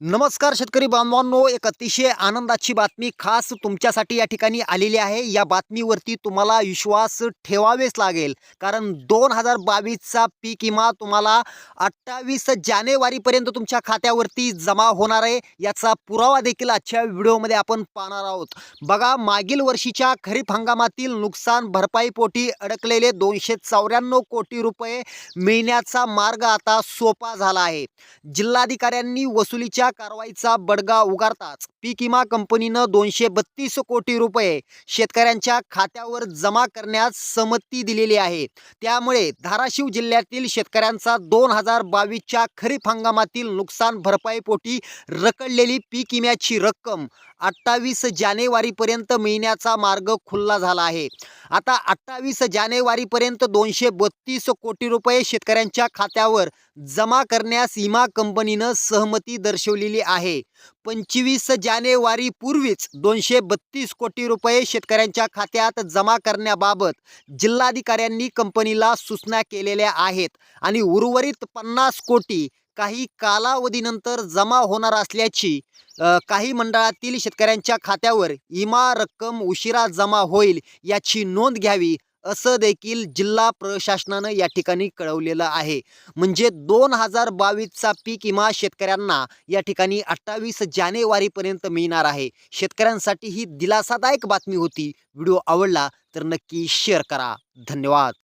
नमस्कार शेतकरी बांधवांनो एक अतिशय आनंदाची बातमी खास तुमच्यासाठी या ठिकाणी आलेली आहे. या बातमीवरती तुम्हाला विश्वास ठेवावेच लागेल. कारण दोन हजार बावीसचा पीक विमा तुम्हाला अठ्ठावीस जानेवारीपर्यंत तुमच्या खात्यावरती जमा होणार आहे. याचा पुरावा देखील आजच्या व्हिडिओमध्ये आपण पाहणार आहोत. बघा मागील वर्षीच्या खरीप हंगामातील नुकसान भरपाईपोटी अडकलेले दोनशे चौऱ्याण्णव कोटी रुपये मिळण्याचा मार्ग आता सोपा झाला आहे. जिल्हाधिकाऱ्यांनी वसुलीच्या कारवाईचा बडगा उगारताच. पीक विमा कंपनीनं दोनशे बत्तीस कोटी रुपये शेतकऱ्यांच्या खात्यावर जमा करण्यास संमती दिलेली आहे. त्यामुळे धाराशिव जिल्ह्यातील शेतकऱ्यांचा दोन हजार बावीसच्या खरीप हंगामातील नुकसान भरपाईपोटी रखडलेली पीक विम्याची रक्कम अठ्ठावीस जानेवारीपर्यंत मिळण्याचा मार्ग खुल्ला झाला आहे. आता अठ्ठावीस जानेवारीपर्यंत दोनशे बत्तीस कोटी रुपये शेतकऱ्यांच्या खात्यावर जमा करण्यास विमा कंपनीनं सहमती दर्शवलेली आहे. पंचवीस जानेवारी पूर्वीच दोनशे बत्तीस कोटी रुपये शेतकऱ्यांच्या खात्यात जमा करण्याबाबत जिल्हाधिकाऱ्यांनी कंपनीला सूचना केलेल्या आहेत आणि उर्वरित पन्नास कोटी काही कालावधीनंतर जमा होणार असल्याची काही मंडळातील शेतकऱ्यांच्या खात्यावर इमा रक्कम उशिरा जमा होईल याची नोंद घ्यावी असं देखील जिल्हा प्रशासनानं या ठिकाणी कळवलेलं आहे. म्हणजे दोन हजार बावीसचा पीक विमा शेतकऱ्यांना या ठिकाणी अठ्ठावीस जानेवारीपर्यंत मिळणार आहे. शेतकऱ्यांसाठी ही दिलासादायक बातमी होती. व्हिडिओ आवडला तर नक्की शेअर करा. धन्यवाद.